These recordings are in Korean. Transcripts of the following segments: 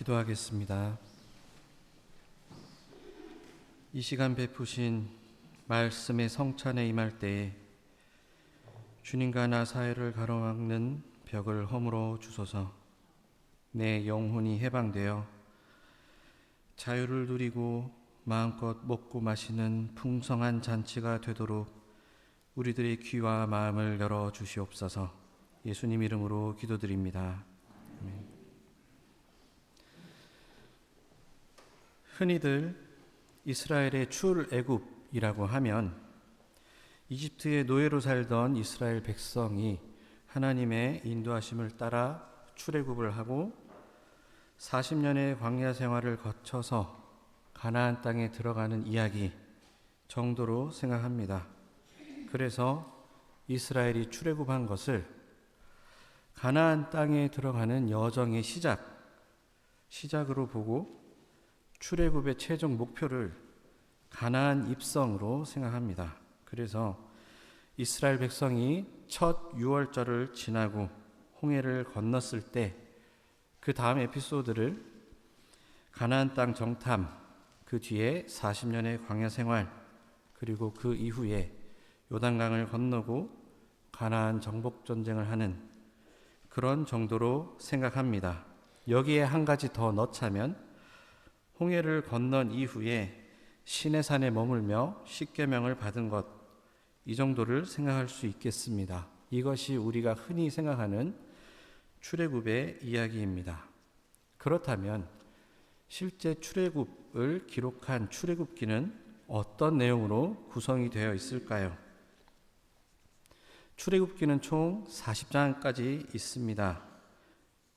기도하겠습니다. 이 시간 베푸신 말씀의 성찬에 임할 때에 주님과 나 사이를 가로막는 벽을 허물어 주소서 내 영혼이 해방되어 자유를 누리고 마음껏 먹고 마시는 풍성한 잔치가 되도록 우리들의 귀와 마음을 열어 주시옵소서 예수님 이름으로 기도드립니다. 아멘. 흔히들 이스라엘의 출애굽이라고 하면 이집트의 노예로 살던 이스라엘 백성이 하나님의 인도하심을 따라 출애굽을 하고 40년의 광야 생활을 거쳐서 가나안 땅에 들어가는 이야기 정도로 생각합니다. 그래서 이스라엘이 출애굽한 것을 가나안 땅에 들어가는 여정의 시작 시작으로 보고 출애굽의 최종 목표를 가나안 입성으로 생각합니다. 그래서 이스라엘 백성이 첫 유월절을 지나고 홍해를 건넜을 때 그 다음 에피소드를 가나안 땅 정탐, 그 뒤에 40년의 광야 생활, 그리고 그 이후에 요단강을 건너고 가나안 정복 전쟁을 하는 그런 정도로 생각합니다. 여기에 한 가지 더 넣자면 홍해를 건넌 이후에 시내산에 머물며 십계명을 받은 것 이 정도를 생각할 수 있겠습니다. 이것이 우리가 흔히 생각하는 출애굽의 이야기입니다. 그렇다면 실제 출애굽을 기록한 출애굽기는 어떤 내용으로 구성이 되어 있을까요? 출애굽기는 총 40장까지 있습니다.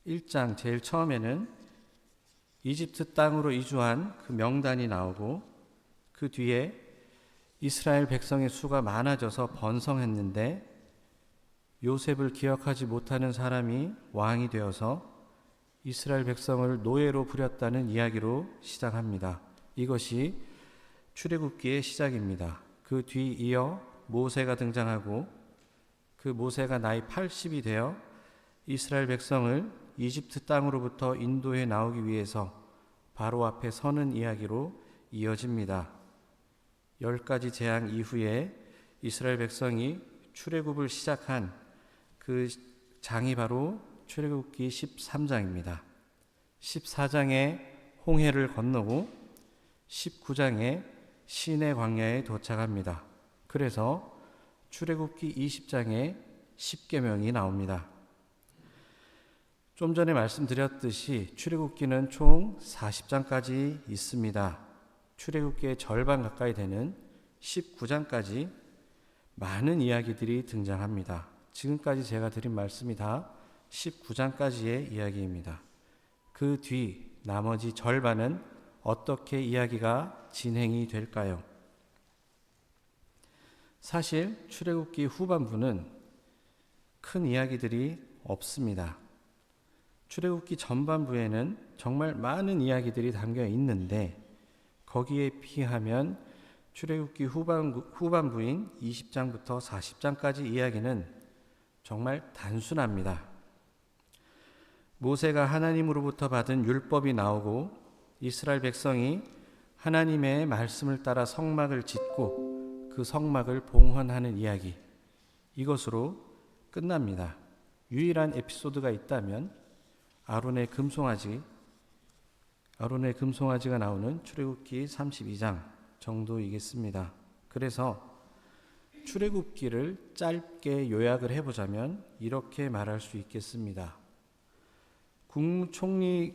1장 제일 처음에는 이집트 땅으로 이주한 그 명단이 나오고 그 뒤에 이스라엘 백성의 수가 많아져서 번성했는데 요셉을 기억하지 못하는 사람이 왕이 되어서 이스라엘 백성을 노예로 부렸다는 이야기로 시작합니다. 이것이 출애굽기의 시작입니다. 그 뒤 이어 모세가 등장하고 그 모세가 나이 80이 되어 이스라엘 백성을 이집트 땅으로부터 인도해 나오기 위해서 바로 앞에 서는 이야기로 이어집니다. 열 가지 재앙 이후에 이스라엘 백성이 출애굽을 시작한 그 장이 바로 출애굽기 13장입니다. 14장에 홍해를 건너고 19장에 시내 광야에 도착합니다. 그래서 출애굽기 20장에 10계명이 나옵니다. 좀 전에 말씀드렸듯이 출애굽기는 총 40장까지 있습니다. 출애굽기의 절반 가까이 되는 19장까지 많은 이야기들이 등장합니다. 지금까지 제가 드린 말씀이 다 19장까지의 이야기입니다. 그 뒤 나머지 절반은 어떻게 이야기가 진행이 될까요? 사실 출애굽기 후반부는 큰 이야기들이 없습니다. 출애굽기 전반부에는 정말 많은 이야기들이 담겨 있는데 거기에 비하면 출애굽기 후반부, 후반부인 20장부터 40장까지 이야기는 정말 단순합니다. 모세가 하나님으로부터 받은 율법이 나오고 이스라엘 백성이 하나님의 말씀을 따라 성막을 짓고 그 성막을 봉헌하는 이야기 이것으로 끝납니다. 유일한 에피소드가 있다면 아론의 금송아지 아론의 금송아지가 나오는 출애굽기 32장 정도이겠습니다. 그래서 출애굽기를 짧게 요약을 해 보자면 이렇게 말할 수 있겠습니다. 국무총리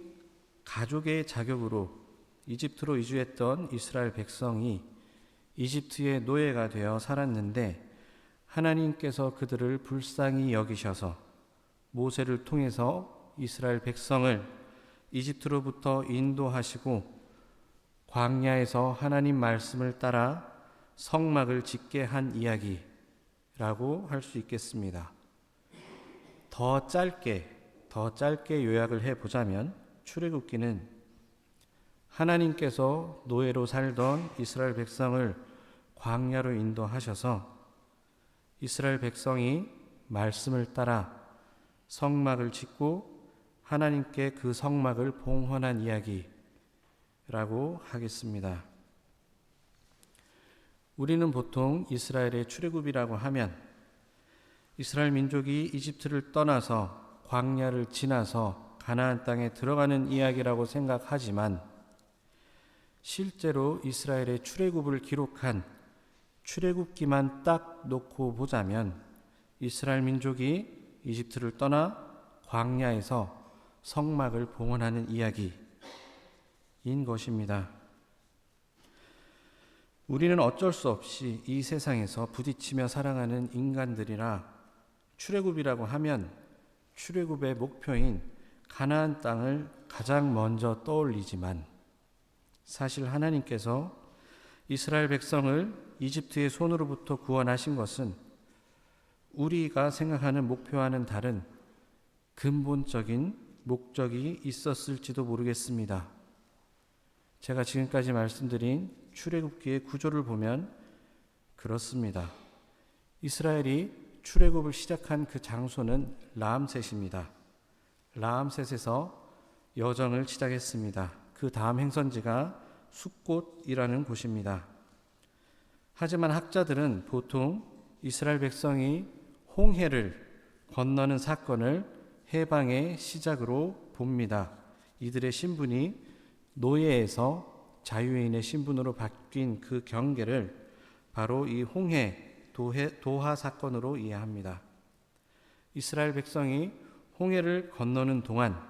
가족의 자격으로 이집트로 이주했던 이스라엘 백성이 이집트의 노예가 되어 살았는데 하나님께서 그들을 불쌍히 여기셔서 모세를 통해서 이스라엘 백성을 이집트로부터 인도하시고 광야에서 하나님 말씀을 따라 성막을 짓게 한 이야기라고 할 수 있겠습니다. 더 짧게 더 짧게 요약을 해 보자면 출애굽기는 하나님께서 노예로 살던 이스라엘 백성을 광야로 인도하셔서 이스라엘 백성이 말씀을 따라 성막을 짓고 하나님께 그 성막을 봉헌한 이야기라고 하겠습니다. 우리는 보통 이스라엘의 출애굽이라고 하면 이스라엘 민족이 이집트를 떠나서 광야를 지나서 가나안 땅에 들어가는 이야기라고 생각하지만 실제로 이스라엘의 출애굽을 기록한 출애굽기만 딱 놓고 보자면 이스라엘 민족이 이집트를 떠나 광야에서 성막을 봉헌하는 이야기인 것입니다. 우리는 어쩔 수 없이 이 세상에서 부딪히며 살아가는 인간들이라 출애굽이라고 하면 출애굽의 목표인 가나안 땅을 가장 먼저 떠올리지만 사실 하나님께서 이스라엘 백성을 이집트의 손으로부터 구원하신 것은 우리가 생각하는 목표와는 다른 근본적인 목적이 있었을지도 모르겠습니다. 제가 지금까지 말씀드린 출애굽기의 구조를 보면 그렇습니다. 이스라엘이 출애굽을 시작한 그 장소는 라암셋입니다. 라암셋에서 여정을 시작했습니다. 그 다음 행선지가 숫곳이라는 곳입니다. 하지만 학자들은 보통 이스라엘 백성이 홍해를 건너는 사건을 해방의 시작으로 봅니다. 이들의 신분이 노예에서 자유인의 신분으로 바뀐 그 경계를 바로 이 홍해 도해, 도하 사건으로 이해합니다. 이스라엘 백성이 홍해를 건너는 동안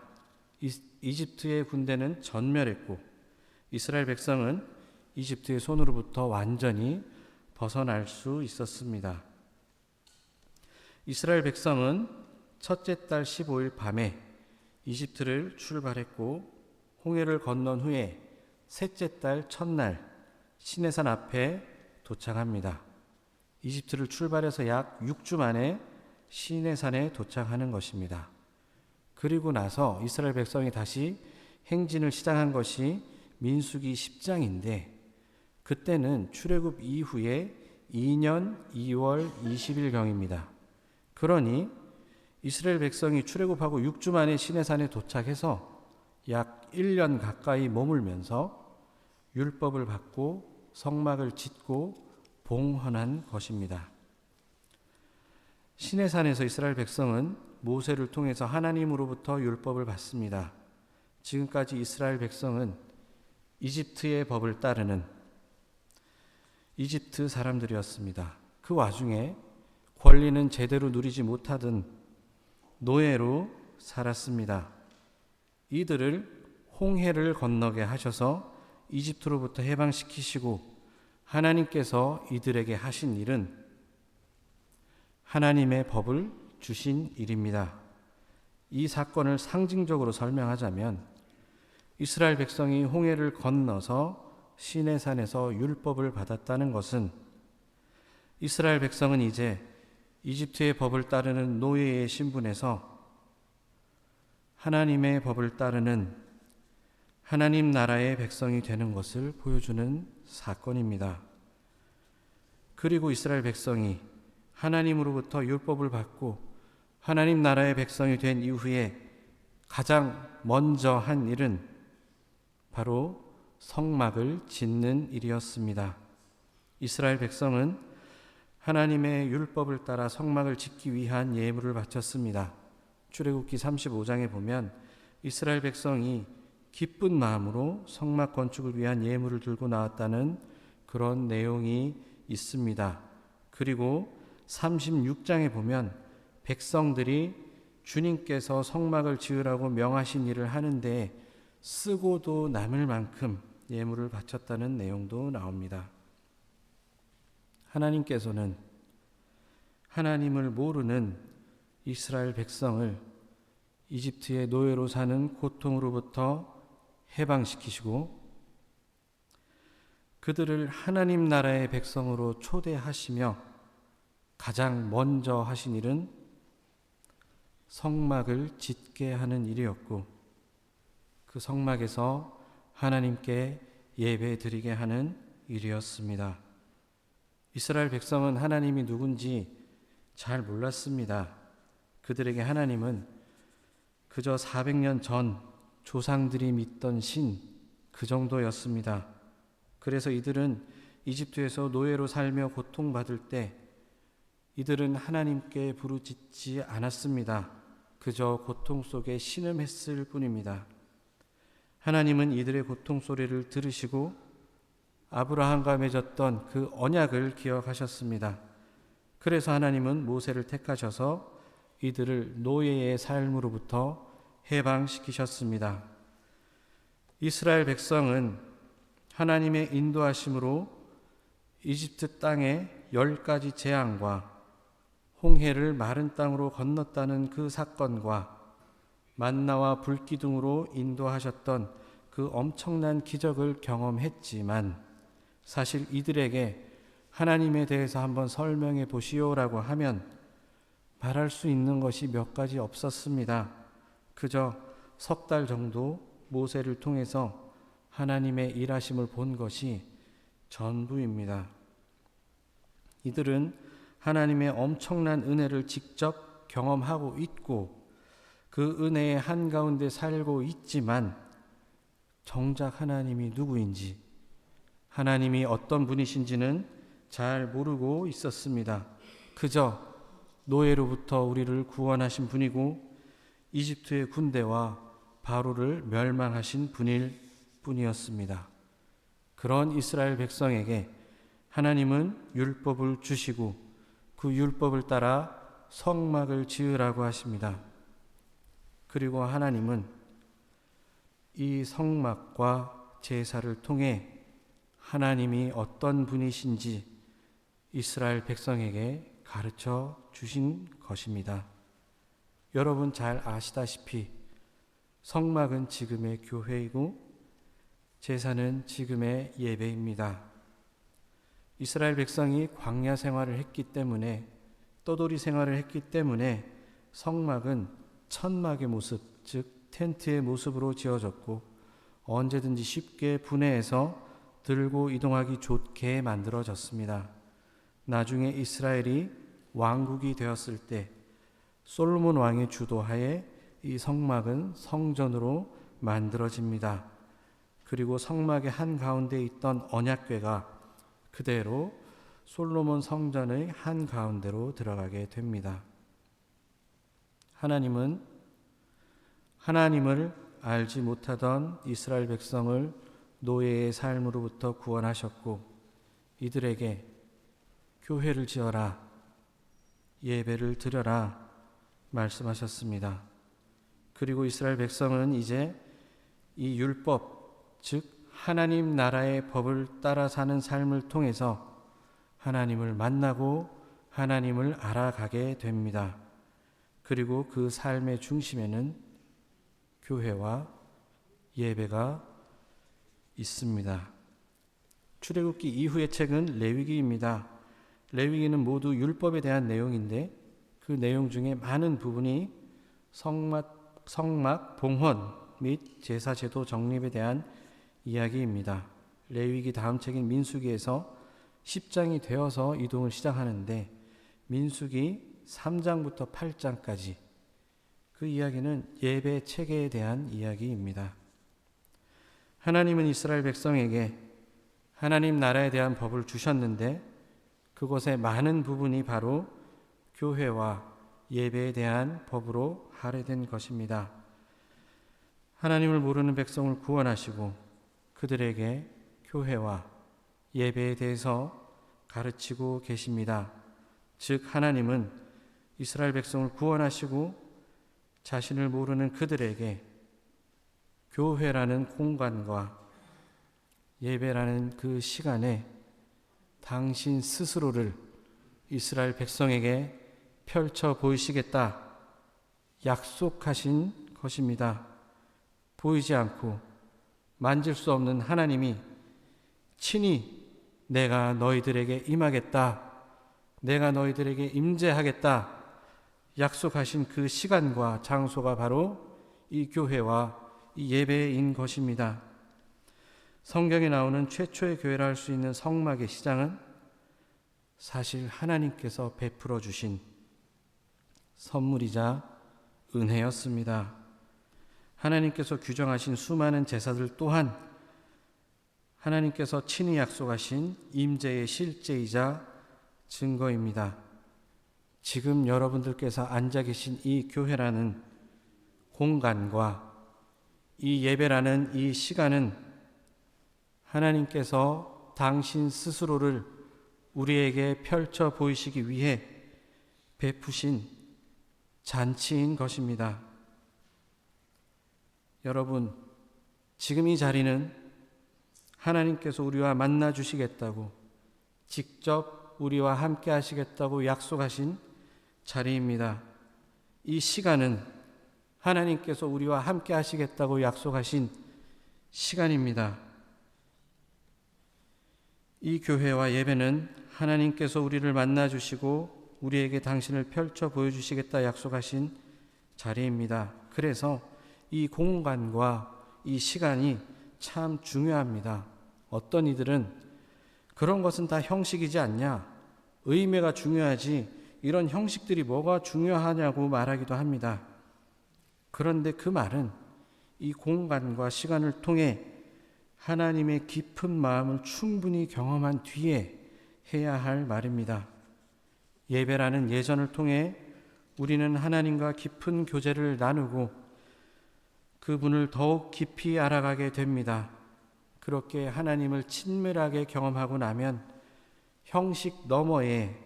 이집트의 군대는 전멸했고 이스라엘 백성은 이집트의 손으로부터 완전히 벗어날 수 있었습니다. 이스라엘 백성은 첫째 달 15일 밤에 이집트를 출발했고 홍해를 건넌 후에 셋째 달 첫날 시내산 앞에 도착합니다. 이집트를 출발해서 약 6주 만에 시내산에 도착하는 것입니다. 그리고 나서 이스라엘 백성이 다시 행진을 시작한 것이 민수기 10장인데 그때는 출애굽 이후에 2년 2월 20일경입니다. 그러니 이스라엘 백성이 출애굽하고 6주 만에 시내산에 도착해서 약 1년 가까이 머물면서 율법을 받고 성막을 짓고 봉헌한 것입니다. 시내산에서 이스라엘 백성은 모세를 통해서 하나님으로부터 율법을 받습니다. 지금까지 이스라엘 백성은 이집트의 법을 따르는 이집트 사람들이었습니다. 그 와중에 권리는 제대로 누리지 못하던 노예로 살았습니다. 이들을 홍해를 건너게 하셔서 이집트로부터 해방시키시고 하나님께서 이들에게 하신 일은 하나님의 법을 주신 일입니다. 이 사건을 상징적으로 설명하자면 이스라엘 백성이 홍해를 건너서 시내산에서 율법을 받았다는 것은 이스라엘 백성은 이제 이집트의 법을 따르는 노예의 신분에서 하나님의 법을 따르는 하나님 나라의 백성이 되는 것을 보여주는 사건입니다. 그리고 이스라엘 백성이 하나님으로부터 율법을 받고 하나님 나라의 백성이 된 이후에 가장 먼저 한 일은 바로 성막을 짓는 일이었습니다. 이스라엘 백성은 하나님의 율법을 따라 성막을 짓기 위한 예물을 바쳤습니다. 출애굽기 35장에 보면 이스라엘 백성이 기쁜 마음으로 성막 건축을 위한 예물을 들고 나왔다는 그런 내용이 있습니다. 그리고 36장에 보면 백성들이 주님께서 성막을 지으라고 명하신 일을 하는데 쓰고도 남을 만큼 예물을 바쳤다는 내용도 나옵니다. 하나님께서는 하나님을 모르는 이스라엘 백성을 이집트의 노예로 사는 고통으로부터 해방시키시고 그들을 하나님 나라의 백성으로 초대하시며 가장 먼저 하신 일은 성막을 짓게 하는 일이었고 그 성막에서 하나님께 예배 드리게 하는 일이었습니다. 이스라엘 백성은 하나님이 누군지 잘 몰랐습니다. 그들에게 하나님은 그저 400년 전 조상들이 믿던 신 그 정도였습니다. 그래서 이들은 이집트에서 노예로 살며 고통받을 때 이들은 하나님께 부르짖지 않았습니다. 그저 고통 속에 신음했을 뿐입니다. 하나님은 이들의 고통 소리를 들으시고 아브라함과 맺었던 그 언약을 기억하셨습니다. 그래서 하나님은 모세를 택하셔서 이들을 노예의 삶으로부터 해방시키셨습니다. 이스라엘 백성은 하나님의 인도하심으로 이집트 땅에 열 가지 재앙과 홍해를 마른 땅으로 건넜다는 그 사건과 만나와 불기둥으로 인도하셨던 그 엄청난 기적을 경험했지만 사실 이들에게 하나님에 대해서 한번 설명해 보시오라고 하면 말할 수 있는 것이 몇 가지 없었습니다. 그저 석 달 정도 모세를 통해서 하나님의 일하심을 본 것이 전부입니다. 이들은 하나님의 엄청난 은혜를 직접 경험하고 있고 그 은혜의 한가운데 살고 있지만 정작 하나님이 누구인지 하나님이 어떤 분이신지는 잘 모르고 있었습니다. 그저 노예로부터 우리를 구원하신 분이고 이집트의 군대와 바로를 멸망하신 분일 뿐이었습니다. 그런 이스라엘 백성에게 하나님은 율법을 주시고 그 율법을 따라 성막을 지으라고 하십니다. 그리고 하나님은 이 성막과 제사를 통해 하나님이 어떤 분이신지 이스라엘 백성에게 가르쳐 주신 것입니다. 여러분 잘 아시다시피 성막은 지금의 교회이고 제사는 지금의 예배입니다. 이스라엘 백성이 광야 생활을 했기 때문에 떠돌이 생활을 했기 때문에 성막은 천막의 모습, 즉 텐트의 모습으로 지어졌고 언제든지 쉽게 분해해서 들고 이동하기 좋게 만들어졌습니다. 나중에 이스라엘이 왕국이 되었을 때 솔로몬 왕의 주도하에 이 성막은 성전으로 만들어집니다. 그리고 성막의 한 가운데 있던 언약궤가 그대로 솔로몬 성전의 한 가운데로 들어가게 됩니다. 하나님은 하나님을 알지 못하던 이스라엘 백성을 노예의 삶으로부터 구원하셨고 이들에게 교회를 지어라 예배를 드려라 말씀하셨습니다. 그리고 이스라엘 백성은 이제 이 율법 즉 하나님 나라의 법을 따라 사는 삶을 통해서 하나님을 만나고 하나님을 알아가게 됩니다. 그리고 그 삶의 중심에는 교회와 예배가 있습니다. 출애굽기 이후의 책은 레위기입니다. 레위기는 모두 율법에 대한 내용인데 그 내용 중에 많은 부분이 성막, 성막 봉헌 및 제사 제도 정립에 대한 이야기입니다. 레위기 다음 책인 민수기에서 10장이 되어서 이동을 시작하는데 민수기 3장부터 8장까지 그 이야기는 예배 체계에 대한 이야기입니다. 하나님은 이스라엘 백성에게 하나님 나라에 대한 법을 주셨는데 그것의 많은 부분이 바로 교회와 예배에 대한 법으로 할애된 것입니다. 하나님을 모르는 백성을 구원하시고 그들에게 교회와 예배에 대해서 가르치고 계십니다. 즉, 하나님은 이스라엘 백성을 구원하시고 자신을 모르는 그들에게 교회라는 공간과 예배라는 그 시간에 당신 스스로를 이스라엘 백성에게 펼쳐 보이시겠다 약속하신 것입니다. 보이지 않고 만질 수 없는 하나님이 친히 내가 너희들에게 임하겠다. 내가 너희들에게 임재하겠다. 약속하신 그 시간과 장소가 바로 이 교회와 이 예배인 것입니다. 성경에 나오는 최초의 교회라 할 수 있는 성막의 시장은 사실 하나님께서 베풀어 주신 선물이자 은혜였습니다. 하나님께서 규정하신 수많은 제사들 또한 하나님께서 친히 약속하신 임재의 실제이자 증거입니다. 지금 여러분들께서 앉아 계신 이 교회라는 공간과 이 예배라는 이 시간은 하나님께서 당신 스스로를 우리에게 펼쳐 보이시기 위해 베푸신 잔치인 것입니다. 여러분, 지금 이 자리는 하나님께서 우리와 만나 주시겠다고 직접 우리와 함께 하시겠다고 약속하신 자리입니다. 이 시간은 하나님께서 우리와 함께 하시겠다고 약속하신 시간입니다. 이 교회와 예배는 하나님께서 우리를 만나 주시고 우리에게 당신을 펼쳐 보여 주시겠다 약속하신 자리입니다. 그래서 이 공간과 이 시간이 참 중요합니다. 어떤 이들은 그런 것은 다 형식이지 않냐? 의미가 중요하지. 이런 형식들이 뭐가 중요하냐고 말하기도 합니다. 그런데 그 말은 이 공간과 시간을 통해 하나님의 깊은 마음을 충분히 경험한 뒤에 해야 할 말입니다. 예배라는 예전을 통해 우리는 하나님과 깊은 교제를 나누고 그분을 더욱 깊이 알아가게 됩니다. 그렇게 하나님을 친밀하게 경험하고 나면 형식 너머의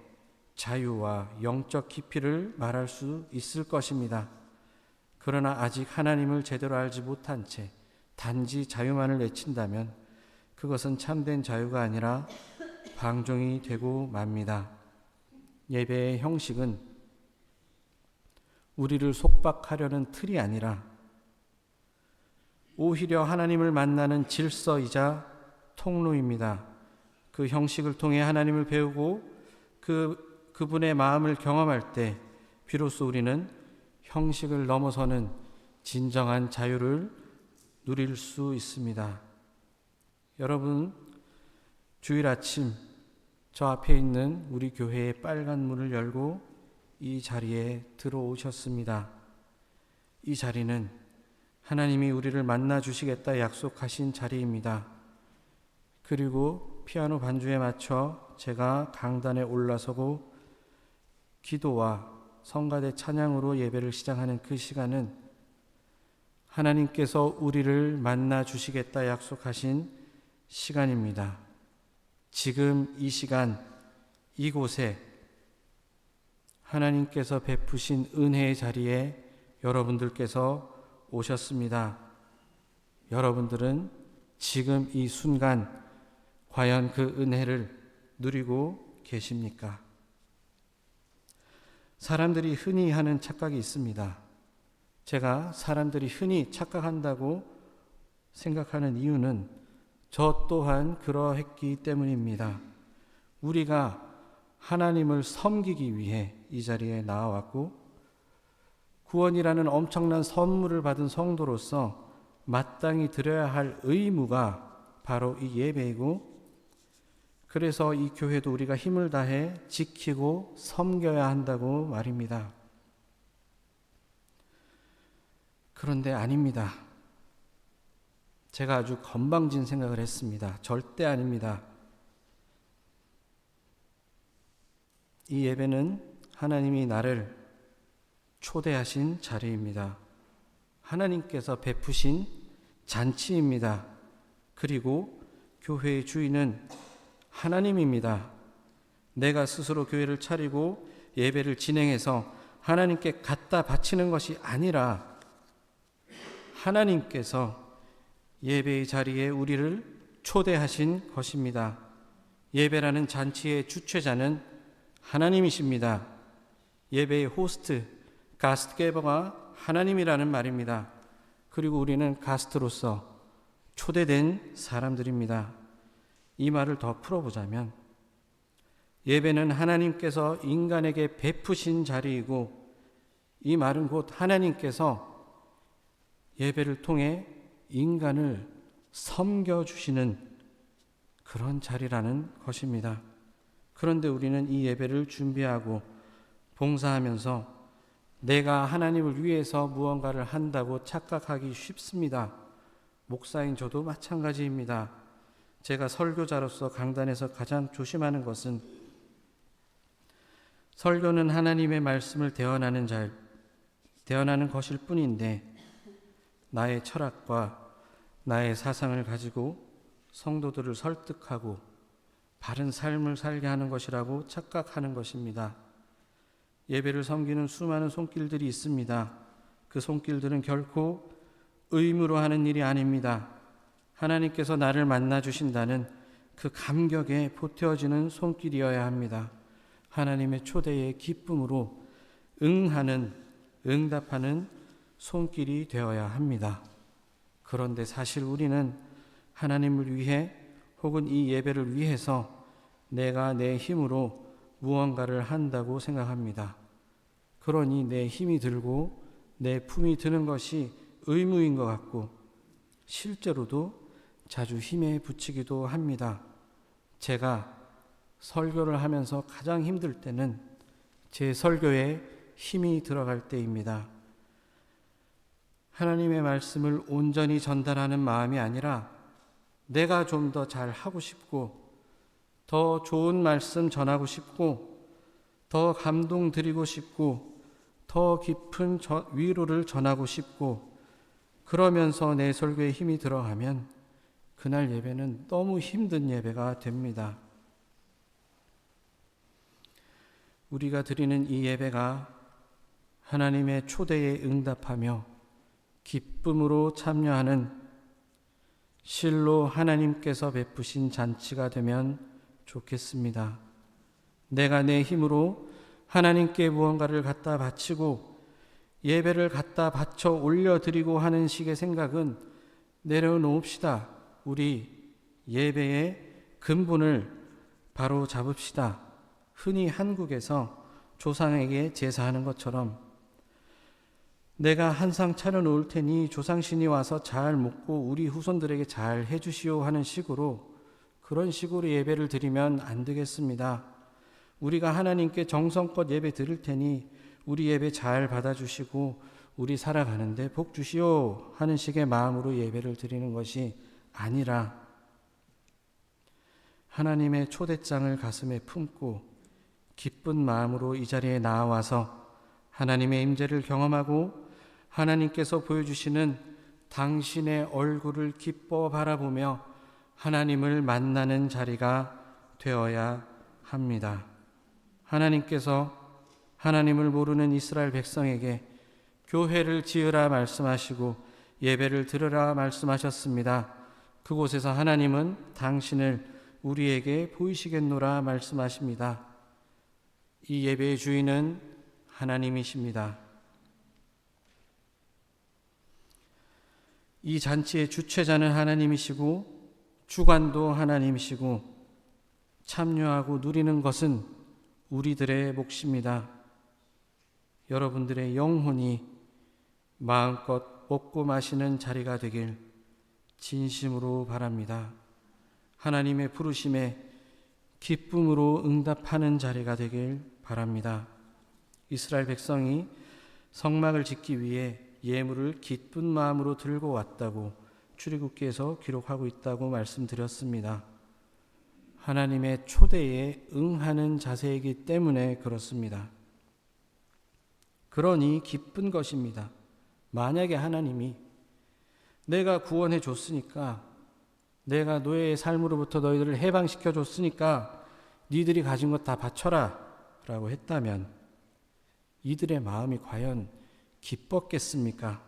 자유와 영적 깊이를 말할 수 있을 것입니다. 그러나 아직 하나님을 제대로 알지 못한 채 단지 자유만을 외친다면 그것은 참된 자유가 아니라 방종이 되고 맙니다. 예배의 형식은 우리를 속박하려는 틀이 아니라 오히려 하나님을 만나는 질서이자 통로입니다. 그 형식을 통해 하나님을 배우고 그 그분의 마음을 경험할 때 비로소 우리는 형식을 넘어서는 진정한 자유를 누릴 수 있습니다. 여러분 주일 아침 저 앞에 있는 우리 교회의 빨간 문을 열고 이 자리에 들어오셨습니다. 이 자리는 하나님이 우리를 만나 주시겠다 약속하신 자리입니다. 그리고 피아노 반주에 맞춰 제가 강단에 올라서고 기도와 성가대 찬양으로 예배를 시작하는 그 시간은 하나님께서 우리를 만나 주시겠다 약속하신 시간입니다. 지금 이 시간 이곳에 하나님께서 베푸신 은혜의 자리에 여러분들께서 오셨습니다. 여러분들은 지금 이 순간 과연 그 은혜를 누리고 계십니까? 사람들이 흔히 하는 착각이 있습니다. 제가 사람들이 흔히 착각한다고 생각하는 이유는 저 또한 그러했기 때문입니다. 우리가 하나님을 섬기기 위해 이 자리에 나와왔고 구원이라는 엄청난 선물을 받은 성도로서 마땅히 드려야 할 의무가 바로 이 예배이고 그래서 이 교회도 우리가 힘을 다해 지키고 섬겨야 한다고 말입니다. 그런데 아닙니다. 제가 아주 건방진 생각을 했습니다. 절대 아닙니다. 이 예배는 하나님이 나를 초대하신 자리입니다. 하나님께서 베푸신 잔치입니다. 그리고 교회의 주인은 하나님입니다. 내가 스스로 교회를 차리고 예배를 진행해서 하나님께 갖다 바치는 것이 아니라 하나님께서 예배의 자리에 우리를 초대하신 것입니다. 예배라는 잔치의 주최자는 하나님이십니다. 예배의 호스트, 가스트게버가 하나님이라는 말입니다. 그리고 우리는 가스트로서 초대된 사람들입니다. 이 말을 더 풀어보자면 예배는 하나님께서 인간에게 베푸신 자리이고 이 말은 곧 하나님께서 예배를 통해 인간을 섬겨주시는 그런 자리라는 것입니다. 그런데 우리는 이 예배를 준비하고 봉사하면서 내가 하나님을 위해서 무언가를 한다고 착각하기 쉽습니다. 목사인 저도 마찬가지입니다. 제가 설교자로서 강단에서 가장 조심하는 것은 설교는 하나님의 말씀을 대언하는 자, 대언하는 것일 뿐인데 나의 철학과 나의 사상을 가지고 성도들을 설득하고 바른 삶을 살게 하는 것이라고 착각하는 것입니다. 예배를 섬기는 수많은 손길들이 있습니다. 그 손길들은 결코 의무로 하는 일이 아닙니다. 하나님께서 나를 만나 주신다는 그 감격에 보태어지는 손길이어야 합니다. 하나님의 초대의 기쁨으로 응하는 응답하는 손길이 되어야 합니다. 그런데 사실 우리는 하나님을 위해 혹은 이 예배를 위해서 내가 내 힘으로 무언가를 한다고 생각합니다. 그러니 내 힘이 들고 내 품이 드는 것이 의무인 것 같고 실제로도 자주 힘에 부치기도 합니다. 제가 설교를 하면서 가장 힘들 때는 제 설교에 힘이 들어갈 때입니다. 하나님의 말씀을 온전히 전달하는 마음이 아니라 내가 좀 더 잘 하고 싶고 더 좋은 말씀 전하고 싶고 더 감동 드리고 싶고 더 깊은 위로를 전하고 싶고 그러면서 내 설교에 힘이 들어가면 그날 예배는 너무 힘든 예배가 됩니다. 우리가 드리는 이 예배가 하나님의 초대에 응답하며 기쁨으로 참여하는 실로 하나님께서 베푸신 잔치가 되면 좋겠습니다. 내가 내 힘으로 하나님께 무언가를 갖다 바치고 예배를 갖다 바쳐 올려드리고 하는 식의 생각은 내려놓읍시다. 우리 예배의 근본을 바로 잡읍시다. 흔히 한국에서 조상에게 제사하는 것처럼 내가 한상 차려놓을 테니 조상신이 와서 잘 먹고 우리 후손들에게 잘 해주시오 하는 식으로 그런 식으로 예배를 드리면 안 되겠습니다. 우리가 하나님께 정성껏 예배 드릴 테니 우리 예배 잘 받아주시고 우리 살아가는데 복 주시오 하는 식의 마음으로 예배를 드리는 것이 아니라 하나님의 초대장을 가슴에 품고 기쁜 마음으로 이 자리에 나와서 하나님의 임재를 경험하고 하나님께서 보여주시는 당신의 얼굴을 기뻐 바라보며 하나님을 만나는 자리가 되어야 합니다. 하나님께서 하나님을 모르는 이스라엘 백성에게 교회를 지으라 말씀하시고 예배를 들으라 말씀하셨습니다. 그곳에서 하나님은 당신을 우리에게 보이시겠노라 말씀하십니다. 이 예배의 주인은 하나님이십니다. 이 잔치의 주최자는 하나님이시고 주관도 하나님이시고 참여하고 누리는 것은 우리들의 몫입니다. 여러분들의 영혼이 마음껏 먹고 마시는 자리가 되길 진심으로 바랍니다. 하나님의 부르심에 기쁨으로 응답하는 자리가 되길 바랍니다. 이스라엘 백성이 성막을 짓기 위해 예물을 기쁜 마음으로 들고 왔다고 출애굽기에서 기록하고 있다고 말씀드렸습니다. 하나님의 초대에 응하는 자세이기 때문에 그렇습니다. 그러니 기쁜 것입니다. 만약에 하나님이 내가 구원해 줬으니까 내가 노예의 삶으로부터 너희들을 해방시켜 줬으니까 니들이 가진 것 다 바쳐라 라고 했다면 이들의 마음이 과연 기뻤겠습니까?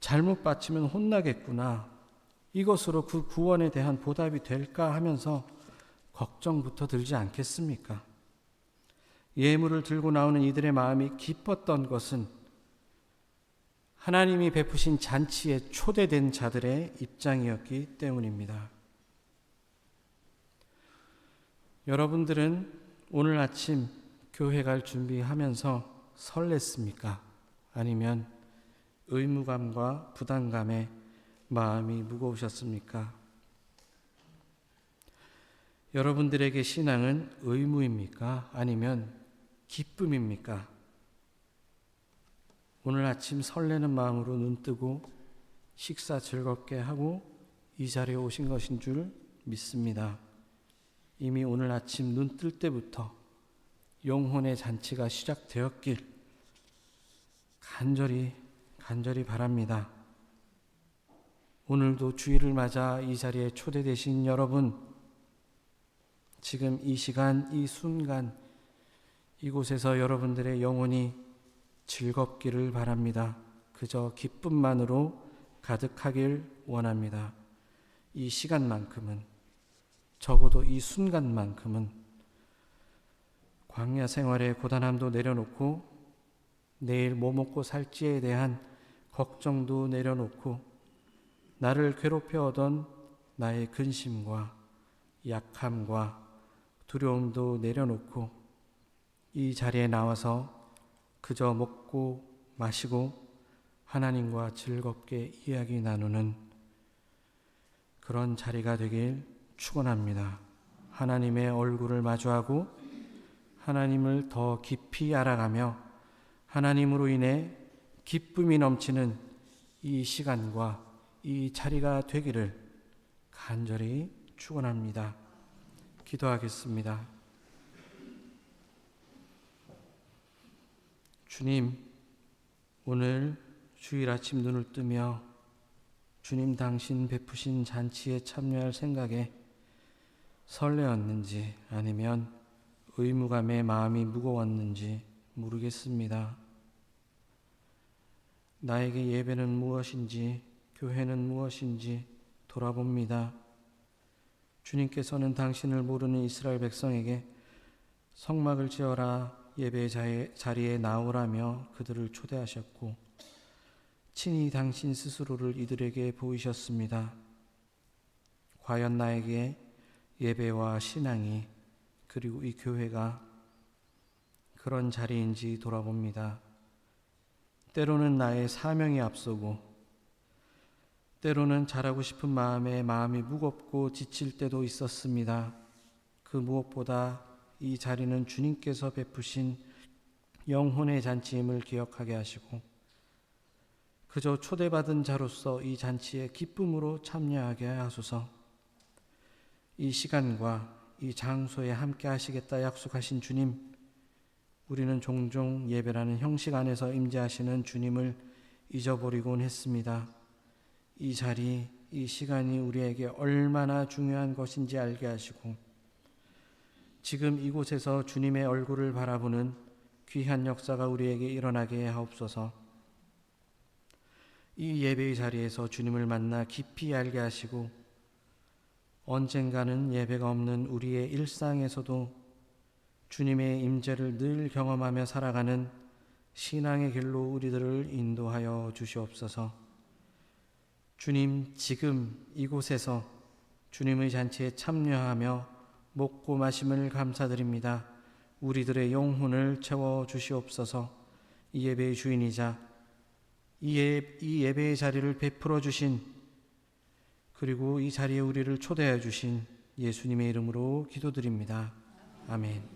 잘못 바치면 혼나겠구나. 이것으로 그 구원에 대한 보답이 될까 하면서 걱정부터 들지 않겠습니까? 예물을 들고 나오는 이들의 마음이 기뻤던 것은 하나님이 베푸신 잔치에 초대된 자들의 입장이었기 때문입니다. 여러분들은 오늘 아침 교회 갈 준비하면서 설렜습니까? 아니면 의무감과 부담감에 마음이 무거우셨습니까? 여러분들에게 신앙은 의무입니까? 아니면 기쁨입니까? 오늘 아침 설레는 마음으로 눈 뜨고 식사 즐겁게 하고 이 자리에 오신 것인 줄 믿습니다. 이미 오늘 아침 눈 뜰 때부터 영혼의 잔치가 시작되었길 간절히 간절히 바랍니다. 오늘도 주일을 맞아 이 자리에 초대되신 여러분, 지금 이 시간, 이 순간, 이곳에서 여러분들의 영혼이 즐겁기를 바랍니다. 그저 기쁨만으로 가득하길 원합니다. 이 시간만큼은, 적어도 이 순간만큼은 광야 생활의 고단함도 내려놓고 내일 뭐 먹고 살지에 대한 걱정도 내려놓고 나를 괴롭혀오던 나의 근심과 약함과 두려움도 내려놓고 이 자리에 나와서 그저 먹고 마시고 하나님과 즐겁게 이야기 나누는 그런 자리가 되길 축원합니다. 하나님의 얼굴을 마주하고 하나님을 더 깊이 알아가며 하나님으로 인해 기쁨이 넘치는 이 시간과 이 자리가 되기를 간절히 축원합니다. 기도하겠습니다. 주님, 오늘 주일 아침 눈을 뜨며 주님 당신 베푸신 잔치에 참여할 생각에 설레었는지 아니면 의무감에 마음이 무거웠는지 모르겠습니다. 나에게 예배는 무엇인지, 교회는 무엇인지 돌아봅니다. 주님께서는 당신을 모르는 이스라엘 백성에게 성막을 지어라 예배 자리에 나오라며 그들을 초대하셨고, 친히 당신 스스로를 이들에게 보이셨습니다. 과연 나에게 예배와 신앙이 그리고 이 교회가 그런 자리인지 돌아봅니다. 때로는 나의 사명이 앞서고, 때로는 잘하고 싶은 마음에 마음이 무겁고 지칠 때도 있었습니다. 그 무엇보다 이 자리는 주님께서 베푸신 영혼의 잔치임을 기억하게 하시고, 그저 초대받은 자로서 이 잔치에 기쁨으로 참여하게 하소서. 이 시간과 이 장소에 함께 하시겠다 약속하신 주님, 우리는 종종 예배라는 형식 안에서 임재하시는 주님을 잊어버리곤 했습니다. 이 자리, 이 시간이 우리에게 얼마나 중요한 것인지 알게 하시고, 지금 이곳에서 주님의 얼굴을 바라보는 귀한 역사가 우리에게 일어나게 하옵소서. 이 예배의 자리에서 주님을 만나 깊이 알게 하시고, 언젠가는 예배가 없는 우리의 일상에서도 주님의 임재를 늘 경험하며 살아가는 신앙의 길로 우리들을 인도하여 주시옵소서. 주님, 지금 이곳에서 주님의 잔치에 참여하며 먹고 마심을 감사드립니다. 우리들의 영혼을 채워 주시옵소서. 이 예배의 주인이자 이, 예, 이 예배의 자리를 베풀어 주신 그리고 이 자리에 우리를 초대해 주신 예수님의 이름으로 기도드립니다. 아멘.